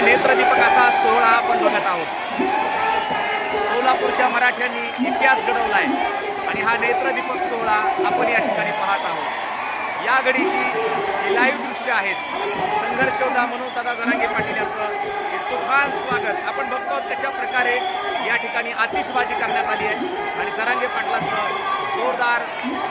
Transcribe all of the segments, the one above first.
अतिशय नेत्रदीपक असा सोहळा आपण बघत आहोत. सोलापूरच्या मराठ्यांनी इतिहास घडवलाय आणि हा नेत्रदीपक सोहळा आपण या ठिकाणी पाहत आहोत. या घडीची ही लाईव्ह दृश्य आहेत संघर्ष होता म्हणून दादा जरांगे पाटील यांचं हे तुफान स्वागत आपण बघतो आहोत कशा प्रकारे या ठिकाणी आतिषबाजी करण्यात आली आहे. आणि जरांगे पाटलांचं जोरदार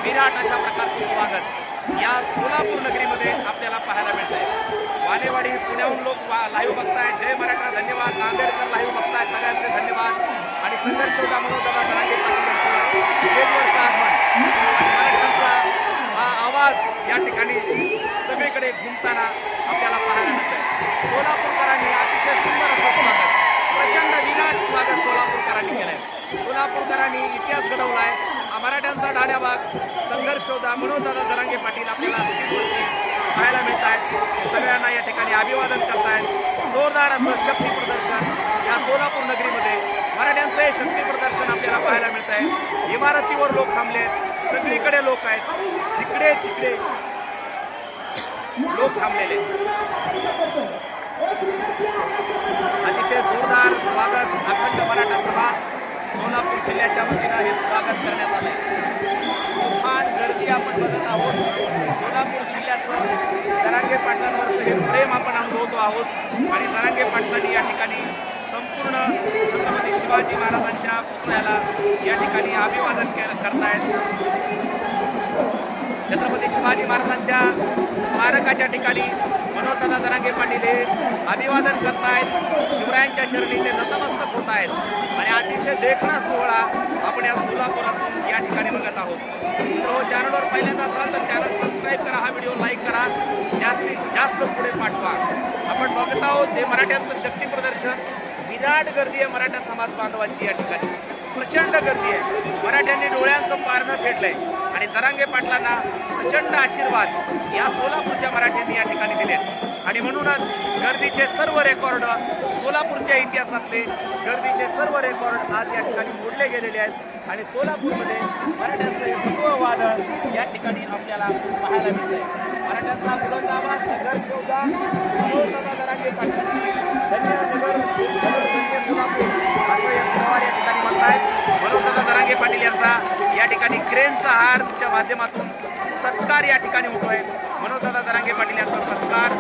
विराट अशा प्रकारचं स्वागत या सोलापूर नगरीमध्ये आपल्याला पाहायला मिळत आहे वानेवाडी पुण्याहून लोक लाईव्ह बघताय जय मराठा धन्यवाद. नांदेडकर लाईव्ह बघताय सगळ्यांचे धन्यवाद. आणि संघर्ष होता म्हणून दादा जरांगे पाटील यांचं मराठ्यांचा हा आवाज या ठिकाणी सगळीकडे घुमताना आपल्याला पाहायला मिळतोय. सोलापूरकरांनी अतिशय सुंदर असं स्वागत. प्रचंड विराट स्वागत सोलापूरकरांनी केलंय. सोलापूरकरांनी इतिहास घडवलाय. मराठ्यांचा डाण्याबाग संघर्ष होता म्हणून दादा जरांगे पाटील आपल्याला स्क्रीनवरती पाहायला मिळत आहेत सगळ्यांना या ठिकाणी अभिवादन करतायत. जोरदार असं शक्ती प्रदर्शन या सोलापूर नगरीमध्ये मराठ्यांचं हे शक्ती प्रदर्शन आपल्याला पाहायला मिळत आहे इमारतीवर लोक थांबले आहेत सगळीकडे लोक आहेत. जिकडे तिकडे लोक थांबलेले अतिशय जोरदार स्वागत अखंड मराठा समाज सोलापूर जिल्ह्याच्या वतीनं हे स्वागत करण्यात आले तुफान गर्दी आपण बघत आहोत. सोलापूर जिल्ह्याचं जरांगे पाटलांवरचं हे प्रेम आपण अनुभवतो आहोत. आणि जरांगे पाटलांनी या ठिकाणी संपूर्ण छत्रपती शिवाजी महाराजांच्या पुतळ्याला या ठिकाणी अभिवादन के करतायत. छत्रपती शिवाजी महाराजांच्या स्मारकाच्या ठिकाणी मनोहरदादा जरांगे पाटील हे अभिवादन करतायत. शिवरायांच्या चरणी ते नतमस्तक होत आहेत. आणि अतिशय देखणा सोहळा आपण या सोलापुरातून या ठिकाणी बघत आहोत. तो चॅनलवर पहिल्यांदा असाल तर चॅनल सबस्क्राईब करा हा व्हिडिओ लाईक करा. जास्तीत जास्त पुढे पाठवा. आपण बघत आहोत ते मराठ्यांचं शक्ती प्रदर्शन. विराट गर्दी आहे मराठा समाज बांधवांची या ठिकाणी. प्रचंड गर्दी आहे. मराठ्यांनी डोळ्यांचं पारणं फेडलंय. आणि जरांगे पाटलांना प्रचंड आशीर्वाद या सोलापूरच्या मराठ्यांनी या ठिकाणी दिलेत. आणि म्हणूनच गर्दीचे सर्व रेकॉर्ड सोलापूरच्या इतिहासातले गर्दीचे सर्व रेकॉर्ड आज या ठिकाणी मोडले गेलेले आहेत. आणि सोलापूरमध्ये मराठ्यांचं हे वादळ या ठिकाणी आपल्याला पाहायला मिळते मराठ्यांचा बुलंद संघर्ष होता जरांगे पाटील. धन्यवाद सोलापूर. असं या पवार या ठिकाणी म्हणतायत. मनोजदादा जरांगे पाटील यांचा या ठिकाणी क्रेनचा हारच्या माध्यमातून सत्कार या ठिकाणी होतो आहे. मनोजदादा जरांगे पाटील यांचा सत्कार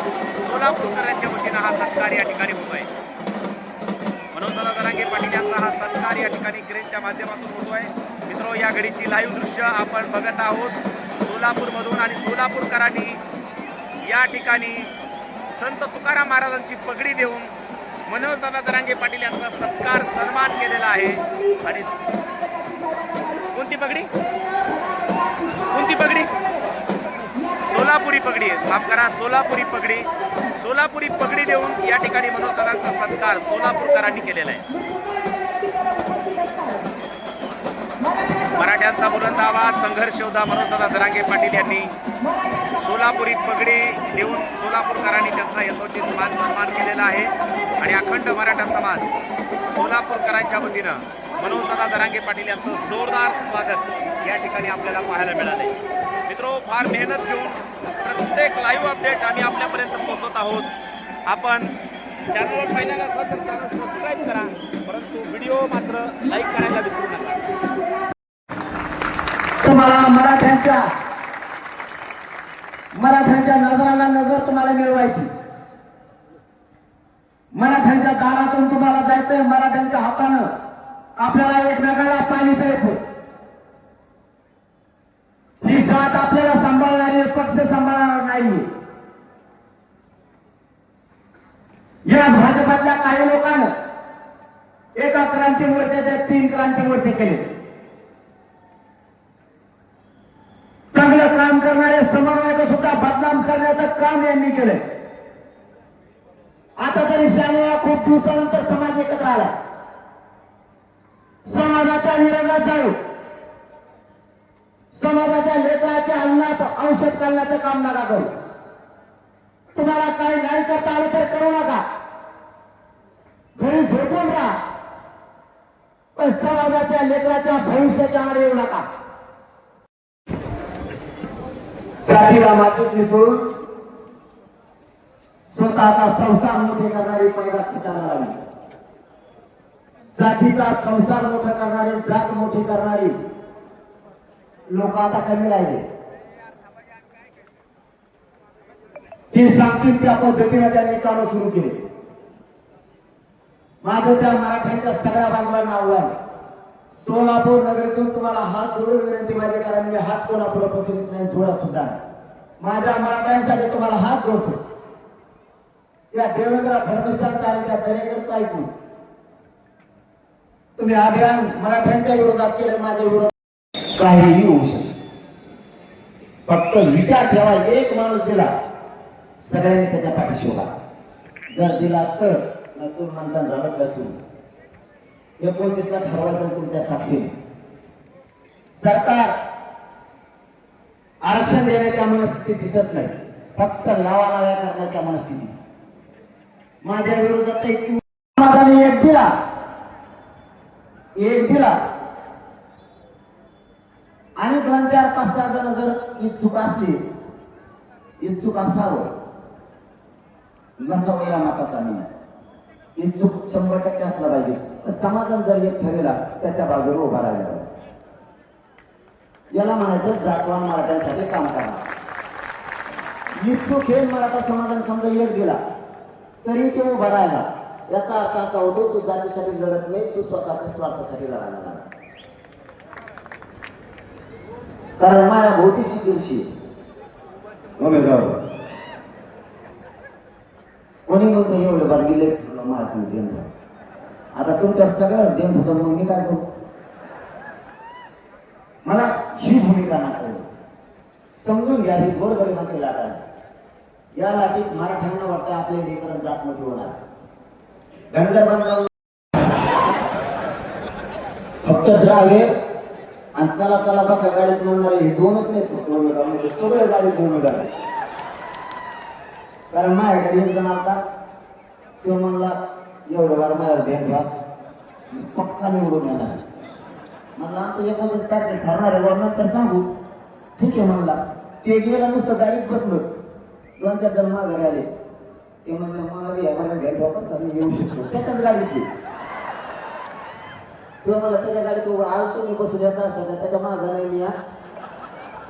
सोलापूरकरांच्या वतीनं हा सत्कार या ठिकाणी होतो आहे. मनोजदादा जरांगे पाटील यांचा हा सत्कार या ठिकाणी क्रेनच्या माध्यमातून होतो आहे. मित्रो या घडीची लाईव्ह दृश्य आपण बघत आहोत. सोलापूरमधून आणि सोलापूरकरांनी या ठिकाणी संत तुकाराम महाराजांची पगडी देऊन मनोजदादा जरांगे पाटील यांचा सत्कार सन्मान केलेला आहे. आणि कोणती पगडी? कोणती पगडी? सोलापुरी पगडी माफ करा सोलापुरी पगडी. सोलापुरी पगडी देऊन या ठिकाणी मनोजदादांचा सत्कार सोलापूरकरांनी केलेला आहे. मराठ्यांचा बुलंद आवाज संघर्ष योद्धा मनोजदादा जरांगे पाटील यांनी सोलापुरी पगडी देऊन सोलापूरकरांनी त्यांचा यथोचित मान सन्मान केलेला आहे. आणि अखंड मराठा समाज सोलापूरकरांच्या वतीनं मनोजदादा जरांगे पाटील यांचं जोरदार स्वागत या ठिकाणी आपल्याला पाहायला मिळालं आहे फार मेहनत घेऊन प्रत्येक लाईव्ह अपडेट आम्ही आपल्यापर्यंत पोहोचत आहोत. आपण चॅनलवर पहिल्यांदा असाल तर चॅनल सबस्क्राईब करा परंतु व्हिडिओ मात्र लाईक करायला विसरू नका. तुम्हाला मराठ्यांच्या मराठ्यांच्या नजराला नजर तुम्हाला मिळवायची. मराठ्यांच्या दारातून तुम्हाला जायचंय मराठ्यांच्या हातानं आपल्याला एकमेकाला पाणी प्यायचं जात आपल्याला सांभाळणारी पक्ष सांभाळणार नाही. या भाजपातल्या काही लोकांना एका क्रांती मोर्चाचे तीन क्रांती मोर्चे केले. चांगलं काम करणारे समन्वयक सुद्धा बदनाम करण्याचं काम यांनी केलंय. आता तरी श्यामला खूप दिवसानंतर समाज एकत्र आला समाजाच्या विरोधात जाऊ समाजाच्या लेकराच्या अन्नात औषध करण्याचं काम नका करू तुम्हाला काही नाही करता आलं तर करू नका. घरी झोपून राहा. पण समाजाच्या लेकराच्या भविष्याच्या आड येऊ नका. साथीला मातीत मिसळून स्वतःचा संसार मोठे करणारी पैदास ठिकाणा लागली. जातीचा संसार मोठा करणारी जात मोठी करणारी लोक आता कमी राहिले. ते सांगतील त्या पद्धतीने त्यांनी कामं सुरू केली. माझं त्या मराठ्यांच्या सगळ्या बांधवांना आव्हान. सोलापूर नगरीतून तुम्हाला हात जोडून विनंती माझी कारण मी हात कोणापुढे पसरत नाही थोडा सुद्धा माझ्या मराठ्यांसाठी तुम्हाला हात जोडतो. या देवेंद्र फडणवीसांचा आणि त्या दरेकरचा ऐकून. तुम्ही अभियान मराठ्यांच्या विरोधात केले माझ्या विरोधात काहीही होऊ शकते फक्त विचार ठेवा एक माणूस दिला सगळ्यांनी त्याच्या पाठीशी उभा जर दिला तर नंतर मतदान झालं तर एकोणतीसला ठरवायचं तुमच्या साक्षी सरकार आरक्षण देण्याच्या मनस्थिती दिसत नाही. फक्त लावालाव्या करण्याच्या मनस्थिती माझ्या विरोधात एक एक दिला एक दिला आणि दोन चार पाच सहा जण जर इच्छुक असतील इच्छुक असावं. नसावं या मताचा नाही इच्छुक शंभर टक्के असला पाहिजे. तर समाधान जर एक ठरेला त्याच्या बाजूला उभा राहिला पाहिजे. याला म्हणायचं जातवान मराठ्यांसाठी काम करा. इच्छुक हे मराठा समाजाने समजा एक गेला तरी तो उभा राहिला. याचा अर्थ असा होतो तू जातीसाठी लढत नाही तू स्वतःच्या स्वार्थासाठी लढायला लागला. कारण माझ्या भोवतीशी उमेदवार कोणी म्हणतो एवढे बार गेले मला सांगते आता तुमच्या सगळं देण होतं मग मी काय करू? मला ही भूमिका नको समजून घ्या ही गोरगरिबांची लाट आहे. या लाटीत मराठ्यांना वाटतं आपले लेकरं जात मोठी होणार धनगर बांधव फक्त ड्रायव्हर आणि चला चला बसा गाडीत म्हणणारे हे दोनच नाही फक्त उमेदवार म्हणजे सगळे गाडीत दोन आहेत. कारण माझ्याकडे एक जण आता तो म्हणला एवढं बार माझ्यावर ध्यान पक्का निवडून येणार म्हणला आमचं एकोणीस तारखेला ठरणार आहे वर नंतर सांगू. ठीक आहे म्हणला. ते गेलं नुसतं गाडीत बसलं. दोन चार जण माघारी आले. ते म्हणलं मला या आम्हाला ध्यान ठेवा पण आम्ही येऊ शकतो. त्याच्याच गाडीतली किंवा मला त्याच्या गाडीत उभा आलतो मी बसून याचा अर्थ काय त्याच्या मागं नाही मी या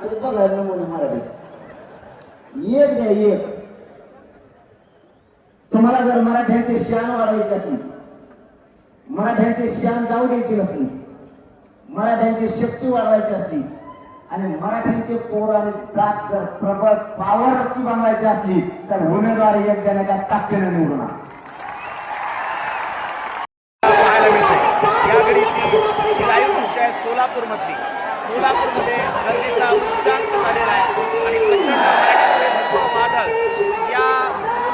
म्हणजे बघायला नमुने मराठी एक नाही एक. तुम्हाला जर मराठ्यांचे शान वाढवायची असली मराठ्यांचे शान जाऊ द्यायची नसली मराठ्यांची शक्ती वाढवायची असली आणि मराठ्यांचे पोर आणि जात जर प्रबळ पावरची बनवायची असली तर उमेदवार एक जणाच्या ताकदीने निवडणार आणा. पाहायला मिळते या घडीची ही लाईव्ह दृश्य आहेत सोलापूरमधली. सोलापूरमध्ये गर्दीचा उच्चांक झालेला आहे आणि प्रचंड मराठ्याचे वादळ या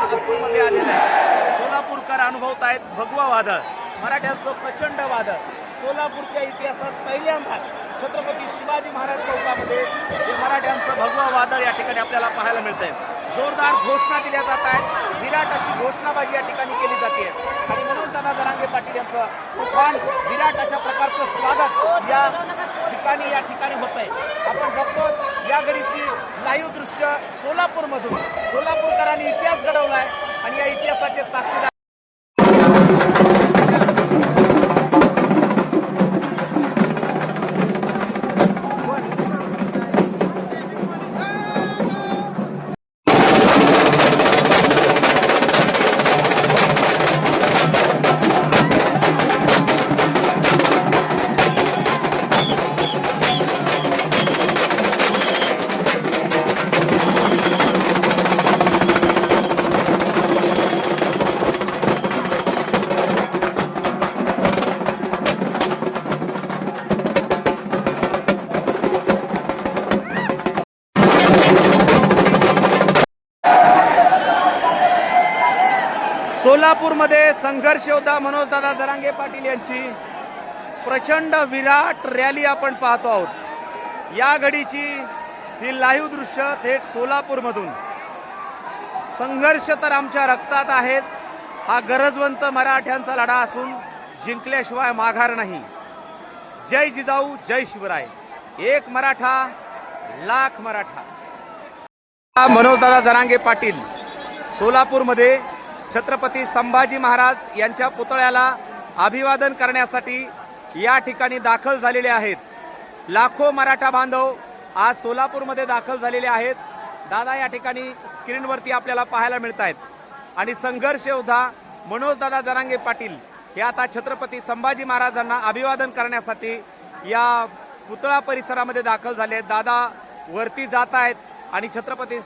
सोलापूरमध्ये आलेलं आहे. सोलापूरकर अनुभवत आहेत भगवा वादळ. मराठ्यांचं प्रचंड वादळ. सोलापूरच्या इतिहासात पहिल्यांदाच छत्रपती शिवाजी महाराज चौकामध्ये हे मराठ्यांचं भगवा वादळ या ठिकाणी आपल्याला पाहायला मिळतंय. जोरदार घोषणा दिल्या जात आहेत. विराट अशी घोषणाबाजी या ठिकाणी केली जाते. आणि म्हणून त्यांना जरांगे पाटील यांचं तुफान विराट अशा प्रकारचं स्वागत या ठिकाणी या ठिकाणी होत आहे आपण बघतो या घडीची लाईव्ह दृश्य सोलापूरमधून. सोलापूरकरांनी इतिहास घडवलाय आणि या इतिहासाचे साक्षीदार सोलापूरमध्ये संघर्ष योद्धा मनोजदादा जरांगे पाटील यांची प्रचंड विराट रॅली आपण पाहतो आहोत. या घडीची ही लाईव्ह दृश्य थेट सोलापूरमधून. संघर्ष तर आमच्या रक्तात आहेत. हा गरजवंत मराठ्यांचा लढा असून जिंकल्याशिवाय माघार नाही. जय जिजाऊ जय शिवराय. एक मराठा लाख मराठा. मनोजदादा जरांगे पाटील सोलापूरमध्ये छत्रपती संभाजी महाराज यांच्या पुतळ्याला अभिवादन करण्यासाठी या ठिकाणी दाखल झालेले आहेत. लाखो मराठा बांधव आज सोलापूरमध्ये दाखल झालेले आहेत. दादा या ठिकाणी स्क्रीनवरती आपल्याला पाहायला मिळत आहेत आणि संघर्ष योद्धा मनोजदादा जरांगे पाटील हे आता छत्रपती संभाजी महाराजांना अभिवादन करण्यासाठी या पुतळा परिसरामध्ये दाखल झाले आहेत. दादा वरती जात आहेत आणि छत्रपती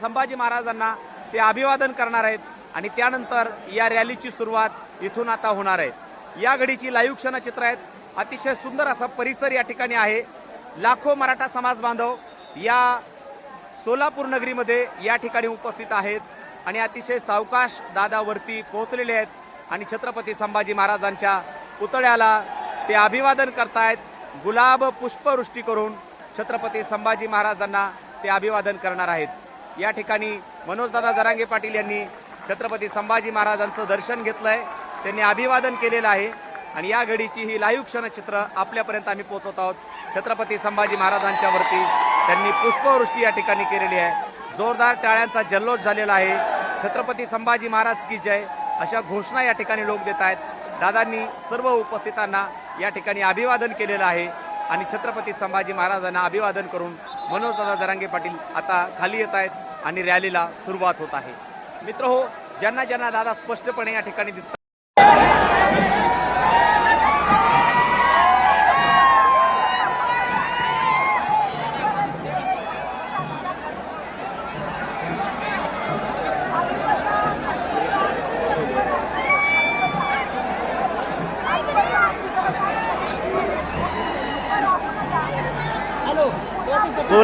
संभाजी महाराजांना ते अभिवादन करणार आहेत. आणि त्यानंतर या रॅलीची सुरुवात इथून आता होणार आहे. या घडीची लाईव्ह क्षणचित्र आहेत. अतिशय सुंदर असा परिसर या ठिकाणी आहे. लाखो मराठा समाज बांधव या सोलापूर नगरीमध्ये या ठिकाणी उपस्थित आहेत आणि अतिशय सावकाश दादावरती पोहोचलेले आहेत आणि छत्रपती संभाजी महाराजांच्या पुतळ्याला ते अभिवादन करतायत. गुलाब पुष्पवृष्टी करून छत्रपती संभाजी महाराजांना ते अभिवादन करणार आहेत. या ठिकाणी मनोजदादा जरांगे पाटील यांनी छत्रपती संभाजी महाराजांचं दर्शन घेतलं आहे त्यांनी अभिवादन केलेलं आहे. आणि या घडीची ही लाईव्ह क्षणचित्र आपल्यापर्यंत आम्ही पोहोचवत आहोत. छत्रपती संभाजी महाराजांच्या वरती त्यांनी पुष्पवृष्टी या ठिकाणी केलेली आहे. जोरदार टाळ्यांचा जल्लोष झालेला आहे. छत्रपती संभाजी महाराज की जय अशा घोषणा या ठिकाणी लोक देत आहेत. दादांनी सर्व उपस्थितांना या ठिकाणी अभिवादन केलेलं आहे. आणि छत्रपती संभाजी महाराजांना अभिवादन करून मनोजदादा जरांगे पाटील आता खाली येत आहेत आणि रॅलीला सुरुवात होत आहे. मित्र हो ज्यांना ज्यांना दादा स्पष्टपणे या ठिकाणी दिसतात.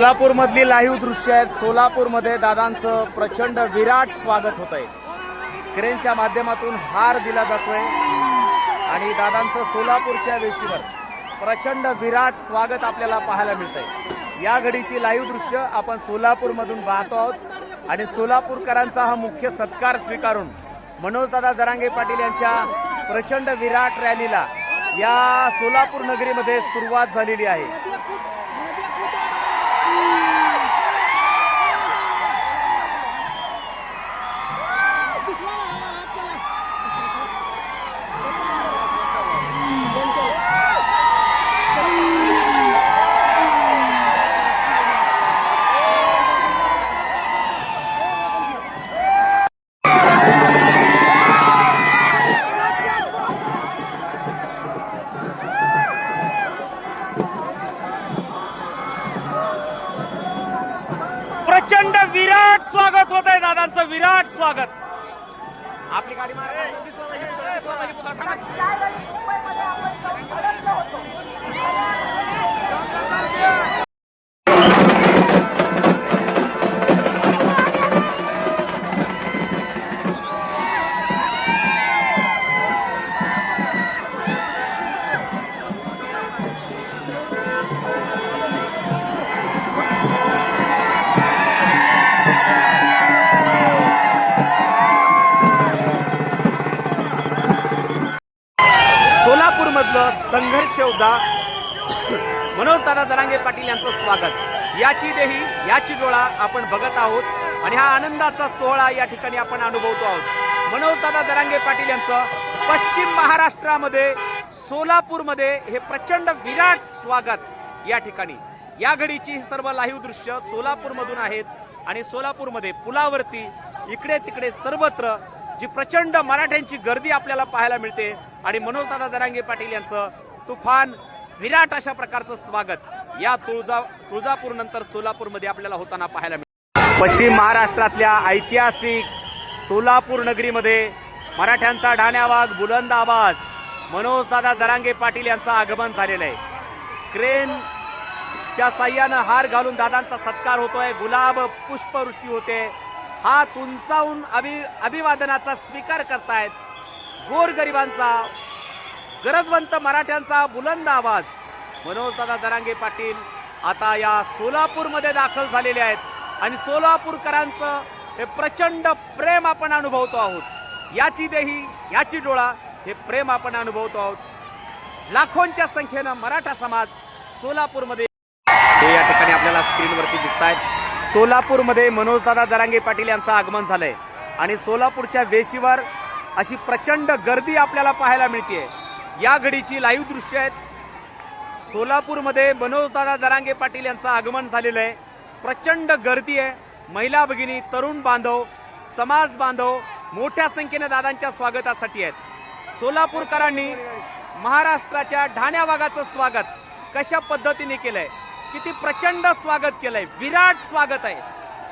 सोलापूर मधली लाईव्ह दृश्य आहेत. सोलापूरमध्ये दादांचं प्रचंड विराट स्वागत होत आहे क्रेनच्या माध्यमातून हार दिला जातोय. आणि दादांचं सोलापूरच्या वेशीवर प्रचंड विराट स्वागत आपल्याला पाहायला मिळतंय. या घडीची लाईव्ह दृश्य आपण सोलापूरमधून पाहतो आहोत. आणि सोलापूरकरांचा हा मुख्य सत्कार स्वीकारून मनोजदादा जरांगे पाटील यांच्या प्रचंड विराट रॅलीला या सोलापूर नगरीमध्ये सुरुवात झालेली आहे. संघर्ष योद्धा मनोजदादा जरांगे पाटील यांचं स्वागत. याची देही याची डोळा आपण बघत आहोत आणि हा आनंदाचा सोहळा या ठिकाणी आपण अनुभवतो आहोत. मनोजदादा जरांगे पाटील यांचं पश्चिम महाराष्ट्रामध्ये सोलापूरमध्ये हे प्रचंड विराट स्वागत या ठिकाणी. या घडीची ही सर्व लाईव्ह दृश्य सोलापूरमधून आहेत आणि सोलापूरमध्ये पुलावरती इकडे तिकडे सर्वत्र जी प्रचंड मराठ्यांची गर्दी आपल्याला पाहायला मिळते आणि मनोजदादा जरांगे पाटील यांचं तुफान विराट अशा प्रकारचं स्वागत या तुळजा तुळजापूर नंतर सोलापूरमध्ये आपल्याला होताना पाहायला मिळतं. पश्चिम महाराष्ट्रातल्या ऐतिहासिक सोलापूर नगरीमध्ये मराठ्यांचा ढाण्यावाग बुलंद आवाज मनोजदादा जरांगे पाटील यांचं आगमन झालेलं आहे. क्रेन च्या साह्यानं हार घालून दादांचा सत्कार होतोय गुलाब पुष्पवृष्टी होते. हात उंचावून अभि अभिवादनाचा स्वीकार करतायत गोरगरिबांचा गरजवंत मराठ्यांचा बुलंद आवाज. मनोजदादा जरांगे पाटील आता या सोलापूरमध्ये दाखल झालेले आहेत. आणि सोलापूरकरांचं हे प्रचंड प्रेम आपण अनुभवतो आहोत. याची देही याची डोळा हे प्रेम आपण अनुभवतो आहोत. लाखोंच्या संख्येनं मराठा समाज सोलापूरमध्ये हे या ठिकाणी आपल्याला स्क्रीनवरती दिसत आहेत सोलापूरमध्ये मनोजदादा जरांगे पाटील यांचं आगमन झालंय. आणि सोलापूरच्या वेशीवर अशी प्रचंड गर्दी आपल्याला पाहायला मिळते या घडीची लाईव्ह दृश्य आहेत. सोलापूरमध्ये मनोजदादा जरांगे पाटील यांचं आगमन झालेलं आहे. प्रचंड गर्दी आहे. महिला भगिनी तरुण बांधव समाज बांधव मोठ्या संख्येने दादांच्या स्वागतासाठी आहेत. सोलापूरकरांनी महाराष्ट्राच्या ढाण्या भागाचं स्वागत कशा पद्धतीने केलंय? किती प्रचंड स्वागत केलंय. विराट स्वागत आहे.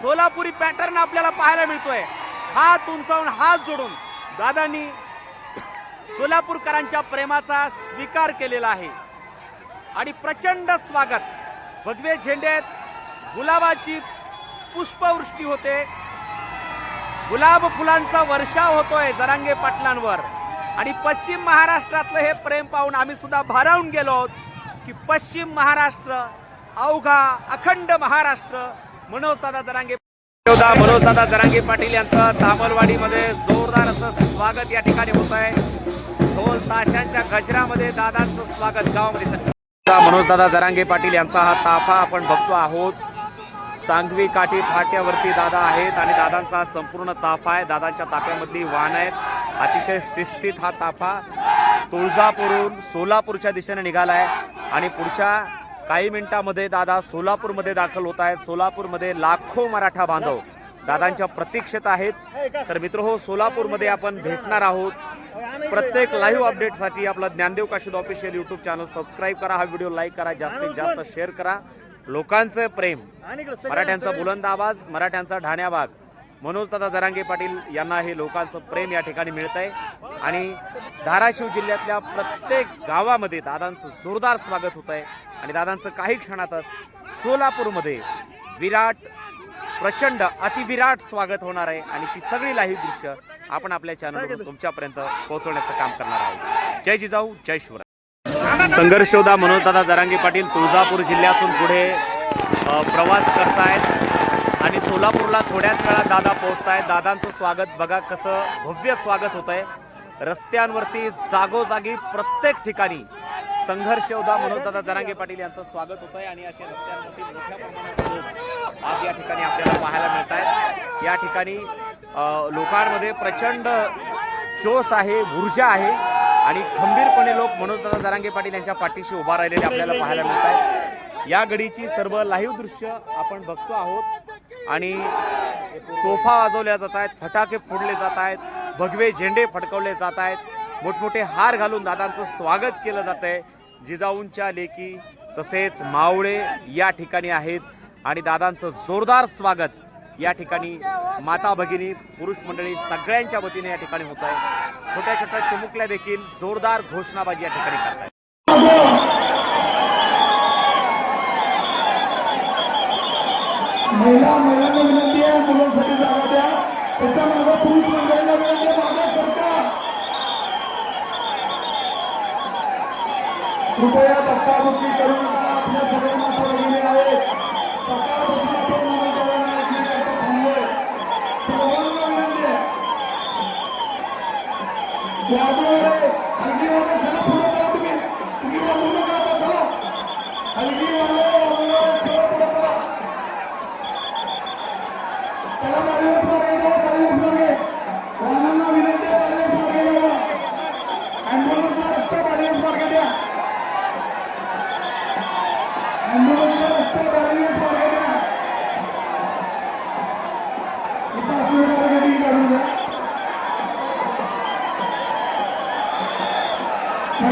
सोलापुरी पॅटर्न आपल्याला पाहायला मिळतोय. हात उंचावून हात जोडून दादांनी सोलापूरकरांच्या प्रेमाचा स्वीकार केलेला आहे. आणि प्रचंड स्वागत. भगवे झेंडेत गुलाबाची पुष्पवृष्टी होते. गुलाब फुलांचा वर्षाव होतोय जरांगे पाटलांवर. आणि पश्चिम महाराष्ट्रातलं हे प्रेम पाहून आम्ही सुद्धा भारावून गेलो आहोत की पश्चिम महाराष्ट्र अवघा अखंड महाराष्ट्र. मनोजदादा जरांगे योद्धा मनोजदादा जरांगे पाटील यांचं तामलवाडीमध्ये जोरदार असं स्वागत या ठिकाणी होत आहे. ढोल ताशांच्या गजरामध्ये दादांचं स्वागत गावामध्ये मनोजदादा जरांगे पाटील यांचा हा ताफा आपण बघतो आहोत. सांगवी काठी फाट्यावरती दादा आहेत आणि दादांचा हा संपूर्ण ताफा आहे. दादांच्या ताफ्यामधली वाहन आहेत. अतिशय शिस्तीत हा ताफा तुळजापूरहून सोलापूरच्या दिशेने निघाला आहे. आणि पुढच्या काही मिनिटामध्ये दादा सोलापूरमध्ये दाखल होत आहेत. सोलापूरमध्ये लाखो मराठा बांधव दादांच्या प्रतीक्षेत आहेत. तर मित्र हो सोलापूरमध्ये आपण भेटणार आहोत. प्रत्येक लाईव्ह अपडेटसाठी आपला Dnyandev Kashid official YouTube channel subscribe करा. हा व्हिडिओ लाईक करा. जास्तीत जास्त शेअर करा. लोकांचं प्रेम. मराठ्यांचा बुलंद आवाज मराठ्यांचा ढाण्याबाग मनोजदादा जरांगे पाटील यांना हे लोकांचं प्रेम या ठिकाणी मिळत आहे आणि धाराशिव जिल्ह्यातल्या प्रत्येक गावामध्ये दादांचं जोरदार स्वागत होत आहे आणि दादांचं काही क्षणातच सोलापूरमध्ये विराट प्रचंड अतिविराट स्वागत होणार आहे. आणि ती सगळी लाईव्ह दृश्य आपण आपल्या चॅनलवर तुमच्यापर्यंत पोहोचवण्याचं काम करणार आहोत. जय जिजाऊ जय शिवराय. संघर्ष मनोजदादा जरांगे पाटील तुळजापूर जिल्ह्यातून पुढे प्रवास करतायत. आणि सोलापूरला थोड्याच वेळात दादा पोहोचत आहे दादांचं स्वागत. बघा कसं भव्य स्वागत होत आहे रस्त्यांवरती जागोजागी प्रत्येक ठिकाणी संघर्ष योद्धा दादा जरांगे पाटील यांचं स्वागत होत आहे आणि असे रस्त्यांवरती मोठ्या प्रमाणात लोक आज या ठिकाणी आपल्याला पाहायला मिळत आहेत या ठिकाणी लोकांमध्ये प्रचंड जोश आहे ऊर्जा आहे आणि खंबीरपणे लोक मनोजदादा जरांगे पाटील यांच्या पाठीशी उभा राहिलेले आपल्याला पाहायला मिळत आहेत या गडीची सर्व लाईव्ह दृश्य आपण बघतो आहोत. आणि तोफा वाजवल्या जात आहेत फटाके फोडले जात आहेत भगवे झेंडे फडकवले जात आहेत. मोठमोठे हार घालून दादांचं स्वागत केलं जात आहे. जिजाऊंच्या लेकी तसेच मावळे या ठिकाणी आहेत आणि दादांचं जोरदार स्वागत या ठिकाणी माता भगिनी पुरुष मंडळी सगळ्यांच्या वतीने या ठिकाणी होत आहे. छोट्या छोट्या चिमुकल्या देखील जोरदार घोषणाबाजी या ठिकाणी करत आहेत महिला महिलांना विनंती आहे मुलांसाठी जागा द्या. त्याच्यामागे पुरुष मंडळीला विनंती आहे माझ्या सरकार. कृपया धक्काबुक्की करू नका आपल्या सगळ्यांना परवानगी आहे. सकाळपासून आपण मुलांना एकमेकांचं थांबलोय सर्वांना विनंती आहे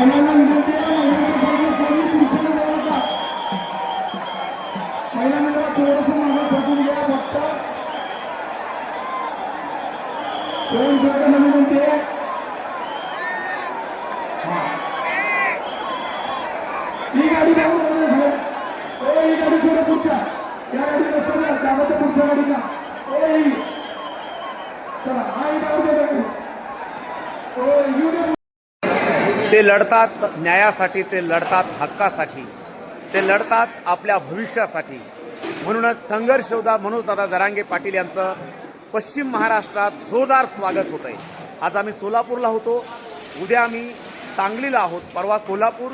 महिलांना लढतात न्यायासाठी ते लढतात हक्कासाठी ते लढतात आपल्या भविष्यासाठी. म्हणूनच संघर्ष योद्धा मनोजदादा जरांगे पाटील यांचं पश्चिम महाराष्ट्रात जोरदार स्वागत होत आहे आज आम्ही सोलापूरला होतो. उद्या आम्ही सांगलीला आहोत. परवा कोल्हापूर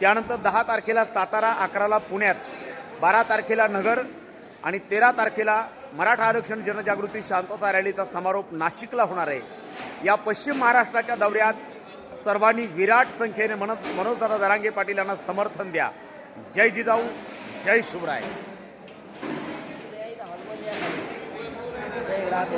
त्यानंतर दहा तारखेला सातारा अकराला पुण्यात बारा तारखेला नगर आणि तेरा तारखेला मराठा आरक्षण जनजागृती शांतता रॅलीचा समारोप नाशिकला होणार आहे. या पश्चिम महाराष्ट्राच्या दौऱ्यात सर्वांनी विराट संख्येने म्हणत मनोजदादा दरांगे पाटील यांना समर्थन द्या. जय जिजाऊ जय शिवराय.